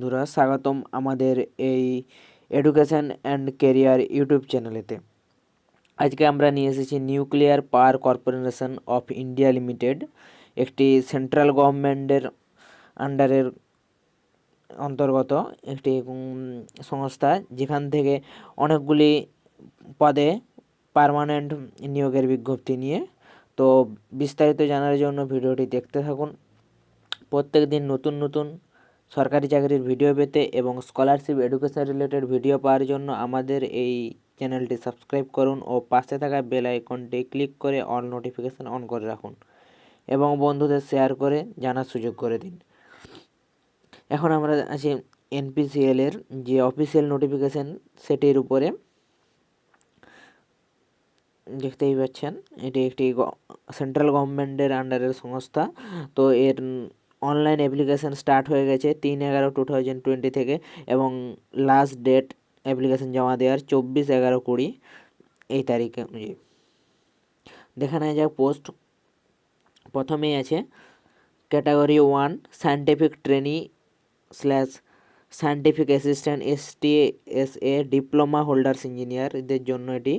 বন্ধুরা, স্বাগতম আমাদের এই এডুকেশন অ্যান্ড কেরিয়ার ইউটিউব চ্যানেলেতে আজকে আমরা নিয়ে এসেছি nuclear power corporation of India limited একটি সেন্ট্রাল গভর্নমেন্টের আন্ডারের অন্তর্গত একটি সংস্থা, যেখান থেকে অনেকগুলি পদে পার্মানেন্ট নিয়োগের বিজ্ঞপ্তি নিয়ে। তো বিস্তারিত জানার জন্য ভিডিওটি দেখতে থাকুন। প্রত্যেক দিন নতুন নতুন সরকারি চাকরির ভিডিও পেতে এবং স্কলারশিপ এডুকেশন রিলেটেড ভিডিও পাওয়ার জন্য আমাদের এই চ্যানেলটি সাবস্ক্রাইব করুন ও পাশে থাকা বেল আইকনটি ক্লিক করে অল নোটিফিকেশন অন করে রাখুন এবং বন্ধুদের শেয়ার করে জানার সুযোগ করে দিন। এখন আমরা আছি এনপিসিএল এর যে অফিসিয়াল নোটিফিকেশন সেটির উপরে। দেখতেই পাচ্ছেন, এটি একটি সেন্ট্রাল গভর্নমেন্টের আন্ডারের সংস্থা। তো এর অনলাইন অ্যাপ্লিকেশন স্টার্ট হয়ে গেছে তিন এগারো টু থাউজেন্ড টোয়েন্টি থেকে এবং লাস্ট ডেট অ্যাপ্লিকেশন জমা দেওয়ার চব্বিশ এগারো কুড়ি এই তারিখে অনুযায়ী। দেখা যাক পোস্ট প্রথমেই আছে category one scientific trainee slash scientific assistant S T S A diploma holders ইঞ্জিনিয়ারদের জন্য এটি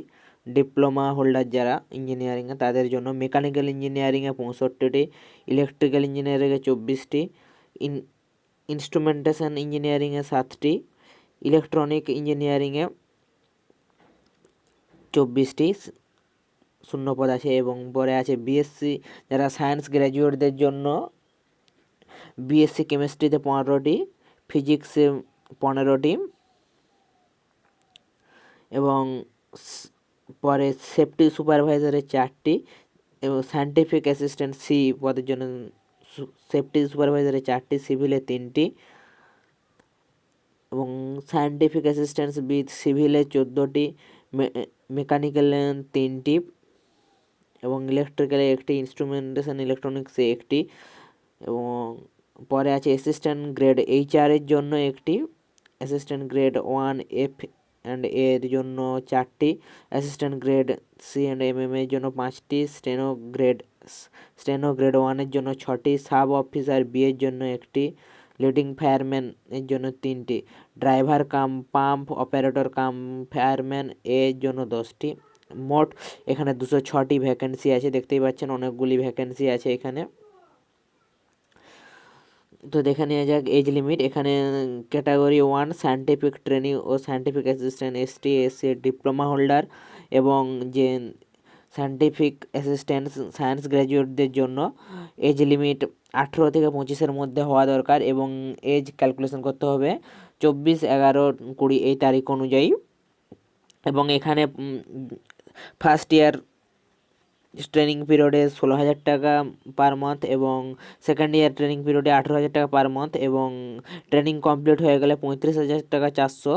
ডিপ্লোমা হোল্ডার যারা ইঞ্জিনিয়ারিংয়ে তাদের জন্য মেকানিক্যাল ইঞ্জিনিয়ারিংয়ে পঁয়ষট্টিটি ইলেকট্রিক্যাল ইঞ্জিনিয়ারিংয়ে চব্বিশটি ইন ইনস্ট্রুমেন্টেশন ইঞ্জিনিয়ারিংয়ে সাতটি ইলেকট্রনিক ইঞ্জিনিয়ারিংয়ে চব্বিশটি শূন্যপদ আছে এবং পরে আছে বিএসসি যারা সায়েন্স গ্র্যাজুয়েটদের জন্য বিএসসি কেমিস্ট্রিতে পনেরোটি ফিজিক্সে পনেরোটি এবং পরে সেফটি সুপারভাইজারের চারটি এবং সায়েন্টিফিক অ্যাসিস্ট্যান্ট সি পদের জন্য সেফটি সুপারভাইজারের চারটি সিভিলে তিনটি এবং সায়েন্টিফিক অ্যাসিস্ট্যান্স উইথ সিভিলে চোদ্দোটি মেকানিক্যালে তিনটি এবং ইলেকট্রিক্যালে একটি ইনস্ট্রুমেন্টেশন ইলেকট্রনিক্সে একটি এবং পরে আছে অ্যাসিস্ট্যান্ট গ্রেড এইচআর এর জন্য একটি assistant grade one F and এর জন্য চারটি assistant grade C and M M এর জন্য পাঁচটি স্টেনো গ্রেড স্টেনো গ্রেড ওয়ানের জন্য ছটি সাব অফিসার বি এর জন্য একটি লিডিং ফায়ারম্যান এর জন্য তিনটি driver cum pump operator cum fireman এর জন্য দশটি। মোট এখানে দুশো ছটি ভ্যাকেন্সি আছে, দেখতেই পাচ্ছেন, অনেকগুলি ভ্যাকেন্সি আছে এখানে। তো দেখে নেওয়া যাক এজ লিমিট এখানে ক্যাটাগরি ওয়ান সায়েন্টিফিক ট্রেনিং ও scientific assistant ST SC diploma holder এবং যে সায়েন্টিফিক অ্যাসিস্ট্যান্ট সায়েন্স গ্র্যাজুয়েটদের জন্য এজ লিমিট আঠেরো থেকে পঁচিশের মধ্যে হওয়া দরকার এবং এজ ক্যালকুলেশন করতে হবে চব্বিশ, এগারো, কুড়ি এই তারিখ অনুযায়ী। এবং এখানে ফার্স্ট ইয়ার ট্রেনিং পিরিয়ডে ষোলো হাজার টাকা পার মান্থ এবং সেকেন্ড ইয়ার ট্রেনিং পিরিয়ডে আঠেরো হাজার টাকা পার মান্থ এবং ট্রেনিং কমপ্লিট হয়ে গেলে পঁয়ত্রিশ হাজার টাকা চারশো।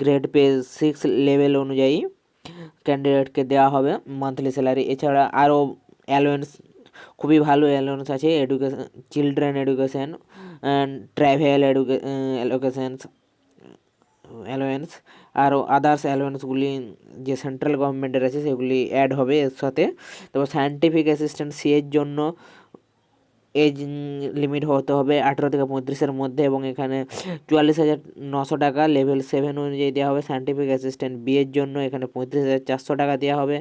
গ্রেড পে সিক্স লেভেল অনুযায়ী ক্যান্ডিডেটকে দেওয়া হবে মান্থলি স্যালারি এছাড়া আরও অ্যালোয়েন্স খুবই ভালো অ্যালোয়েন্স আছে। এডুকেশন চিলড্রেন এডুকেশন ট্রাভেল এডুকে এডুকেশনস অ্যালোয়েন্স আরও আদার্স অ্যালোয়েন্সগুলি যে সেন্ট্রাল গভর্নমেন্টের আছে সেগুলি অ্যাড হবে এর সাথে। তারপর সায়েন্টিফিক অ্যাসিস্ট্যান্ট সি এর জন্য এজ লিমিট হতে হবে আঠেরো থেকে পঁয়ত্রিশের মধ্যে এবং এখানে চুয়াল্লিশ হাজার নশো টাকা লেভেল সেভেন অনুযায়ী দেওয়া হবে। সায়েন্টিফিক অ্যাসিস্ট্যান্ট বি এর জন্য এখানে পঁয়ত্রিশ হাজার চারশো টাকা দেওয়া হবে।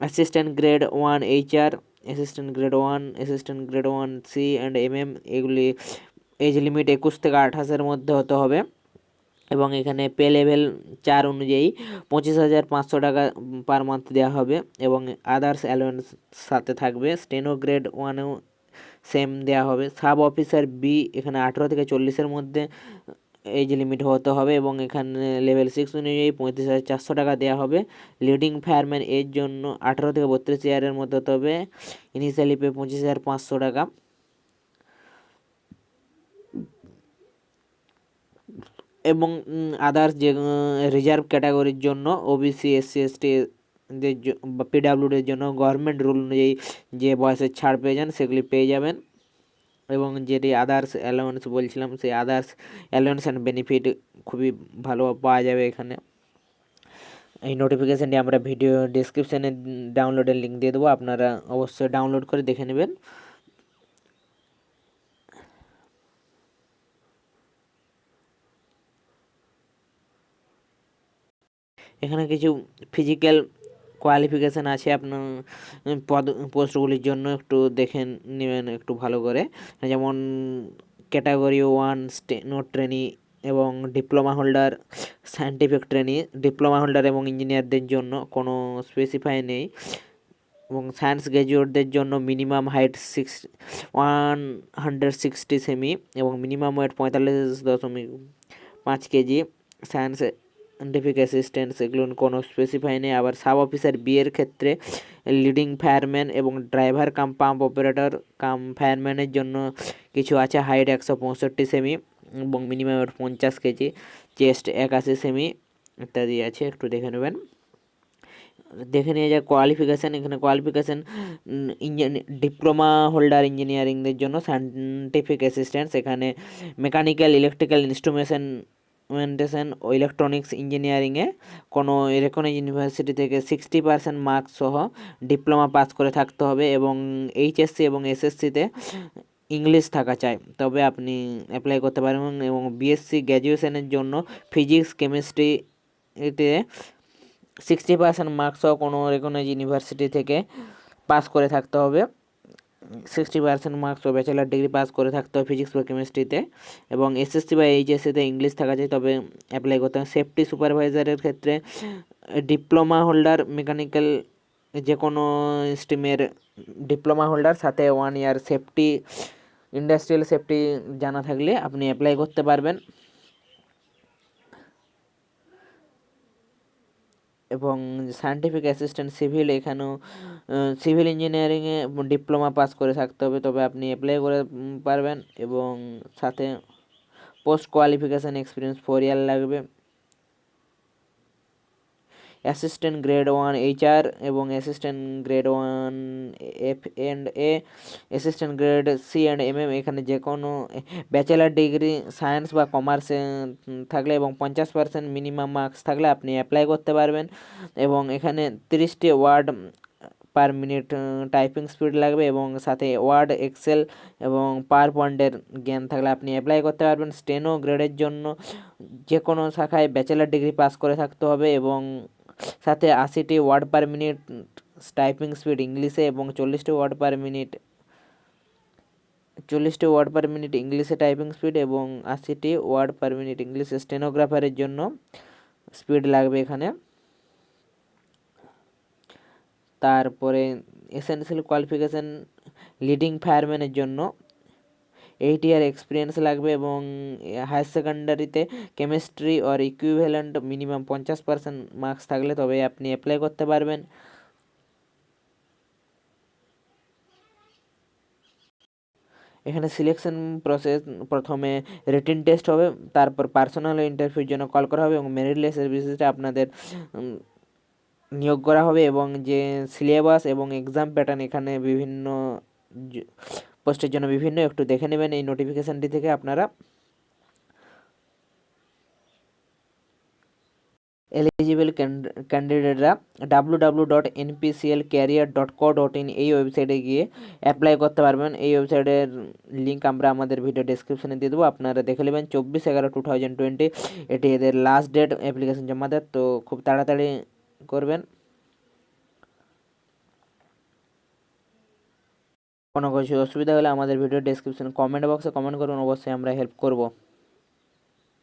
Assistant grade one HR assistant grade one assistant grade one C and M M এগুলি এজ লিমিট একুশ থেকে আঠাশের মধ্যে হতে হবে। এবং এখানে পে লেভেল চার অনুযায়ী পঁচিশ হাজার পাঁচশো টাকা পার মান্থ দেওয়া হবে এবং আদার্স অ্যালোয়েন্স সাথে থাকবে। স্টেনো গ্রেড ওয়ানেও সেম দেওয়া হবে। সাব অফিসার বি এখানে আঠেরো থেকে চল্লিশের মধ্যে এজ লিমিট হতে হবে এবং এখানে লেভেল সিক্স অনুযায়ী পঁয়ত্রিশ হাজার চারশো টাকা দেওয়া হবে। লিডিং ফায়ারম্যান এর জন্য আঠেরো থেকে বত্রিশ ইয়ারের মধ্যে হতে হবে। ইনিশিয়ালি পে পঁচিশ হাজার পাঁচশো টাকা। এবং আদার্স যে রিজার্ভ ক্যাটাগরির জন্য ওবিসি এসসি এসটি দের পিডাব্লিউডির জন্য গভর্নমেন্ট রুল অনুযায়ী যে বয়সের ছাড় পেয়ে যান, সেগুলি পেয়ে যাবেন। এবং যেটি আদার্স অ্যালাউন্স বলছিলাম, সেই আদার্স অ্যালাউন্স অ্যান্ড বেনিফিট খুবই ভালো পাওয়া যাবে এখানে। এই নোটিফিকেশানটি আমরা ভিডিও ডিসক্রিপশানে ডাউনলোডের লিঙ্ক দিয়ে দেবো, আপনারা অবশ্যই ডাউনলোড করে দেখে নেবেন। এখানে কিছু ফিজিক্যাল কোয়ালিফিকেশান আছে আপনার পদ পোস্টগুলির জন্য একটু দেখে নেবেন, একটু ভালো করে। যেমন ক্যাটাগরি ওয়ান স্টেনো ট্রেনি এবং diploma holder scientific trainee diploma holder এবং ইঞ্জিনিয়ারদের জন্য কোনো স্পেসিফাই নেই। এবং সায়েন্স গ্র্যাজুয়েটদের জন্য minimum height six one hundred sixty semi এবং মিনিমাম ওয়েট পঁয়তাল্লিশ দশমিক পাঁচ কেজি। সায়েন্স সায়েন্টিফিক অ্যাসিস্ট্যান্ট সেগুলো কোনো স্পেসিফাই নেই। আবার সাব অফিসার বিয়ের ক্ষেত্রে লিডিং ফায়ারম্যান এবং driver cum pump operator cum ফায়ারম্যানের জন্য কিছু আছে। হাইট একশো পঁয়ষট্টি সেমি এবং মিনিমাম পঞ্চাশ কেজি চেস্ট একাশি সেমি ইত্যাদি আছে। একটু দেখে নেবেন। দেখে নিয়ে যাক কোয়ালিফিকেশান এখানে কোয়ালিফিকেশান ইঞ্জিনি ডিপ্লোমা হোল্ডার ইঞ্জিনিয়ারিংদের জন্য সায়েন্টিফিক অ্যাসিস্ট্যান্ট এখানে মেকানিক্যাল ইলেকট্রিক্যাল ইনস্ট্রুমেশন ইনস্ট্রুমেন্টেশন ও ইলেকট্রনিক্স ইঞ্জিনিয়ারিংয়ে কোনো এরকম ইউনিভার্সিটি থেকে সিক্সটি পার্সেন্ট মার্কস সহ ডিপ্লোমা পাস করে থাকতে হবে এবং এইচএসসি এবং এসএসসিতে ইংলিশ থাকা চাই। তবে আপনি অ্যাপ্লাই করতে পারবেন এবং বিএসসি গ্র্যাজুয়েশনের জন্য ফিজিক্স কেমিস্ট্রিতে সিক্সটি পার্সেন্ট মার্কস সহ কোনো রেকগনাইজ ইউনিভার্সিটি থেকে পাস করে থাকতে হবে। সিক্সটি পার্সেন্ট মার্কস ও ব্যাচেলার ডিগ্রি পাস করে থাকতে হবে ফিজিক্স বা কেমিস্ট্রিতে এবং এসএসসি বা এইচএসসিতে ইংলিশ থাকা যায়, তবে অ্যাপ্লাই করতে হবে। সেফটি সুপারভাইজারের ক্ষেত্রে ডিপ্লোমা হোল্ডার মেকানিক্যাল যে কোনো স্ট্রিমের ডিপ্লোমা হোল্ডার সাথে one year safety industrial safety জানা থাকলে আপনি অ্যাপ্লাই করতে পারবেন। এবং সায়েন্টিফিক অ্যাসিস্ট্যান্ট সিভিল এখানেও সিভিল ইঞ্জিনিয়ারিংয়ে ডিপ্লোমা পাস করে থাকতে হবে। তবে আপনি অ্যাপ্লাই করে পারবেন এবং সাথে post qualification experience four year লাগবে। অ্যাসিস্ট্যান্ট গ্রেড ওয়ান এইচআর এবং assistant grade one F and A, assistant grade C and M M, এখানে যে কোনো ব্যাচেলার ডিগ্রি সায়েন্স বা কমার্সে থাকলে এবং পঞ্চাশ পার্সেন্ট মিনিমাম মার্কস থাকলে আপনি অ্যাপ্লাই করতে পারবেন এবং এখানে তিরিশটি word per minute typing speed লাগবে এবং সাথে ওয়ার্ড, এক্সেল এবং পাওয়ার পয়েন্টের জ্ঞান থাকলে আপনি অ্যাপ্লাই করতে পারবেন স্টেনো গ্রেডের জন্য। যে কোনো শাখায় ব্যাচেলার ডিগ্রি পাস করে থাকতে হবে এবং সাথে আশিটি word per minute typing speed ইংলিশে এবং চল্লিশটি ওয়ার্ড পার মিনিট, চল্লিশটি ওয়ার্ড পার মিনিট ইংলিশে টাইপিং স্পিড এবং আশিটি ওয়ার্ড পার মিনিট ইংলিশে স্টেনোগ্রাফারের জন্য স্পিড লাগবে এখানে। তারপরে এসেন্সিয়াল কোয়ালিফিকেশান লিডিং ফায়ারম্যানের জন্য এইট ইয়ার এক্সপিরিয়েন্স লাগবে এবং হায়ার সেকেন্ডারিতে কেমিস্ট্রি অর ইকুইভ্যালেন্ট মিনিমাম পঞ্চাশ পার্সেন্ট মার্কস থাকলে তবে আপনি অ্যাপ্লাই করতে পারবেন। এখানে সিলেকশন প্রসেস প্রথমে রিটিন টেস্ট হবে, তারপর পার্সোনাল ইন্টারভিউর জন্য কল করা হবে এবং মেরিট লিস্টের বেসিসে আপনাদের নিয়োগ করা হবে এবং যে সিলেবাস এবং এক্সাম প্যাটার্ন এখানে বিভিন্ন পোস্টের জন্য বিভিন্ন, একটু দেখে নেবেন এই নোটিফিকেশানটি থেকে আপনারা। Eligible ক্যান্ডিডেটরা W W dot NPCL career dot co dot in এই ওয়েবসাইটে গিয়ে অ্যাপ্লাই করতে পারবেন। এই ওয়েবসাইটের লিঙ্ক আমরা আমাদের ভিডিও ডিসক্রিপশানে দিয়ে দেবো। আপনারা দেখে নেবেন চব্বিশ এগারো টু থাউজেন্ড টোয়েন্টি এটি এদের লাস্ট ডেট অ্যাপ্লিকেশন জমা দেয়। তো খুব তাড়াতাড়ি করবেন। কোনো কিছু অসুবিধা হলে আমাদের ভিডিও ডেসক্রিপশন কমেন্ট বক্সে কমেন্ট করুন, অবশ্যই আমরা হেল্প করব।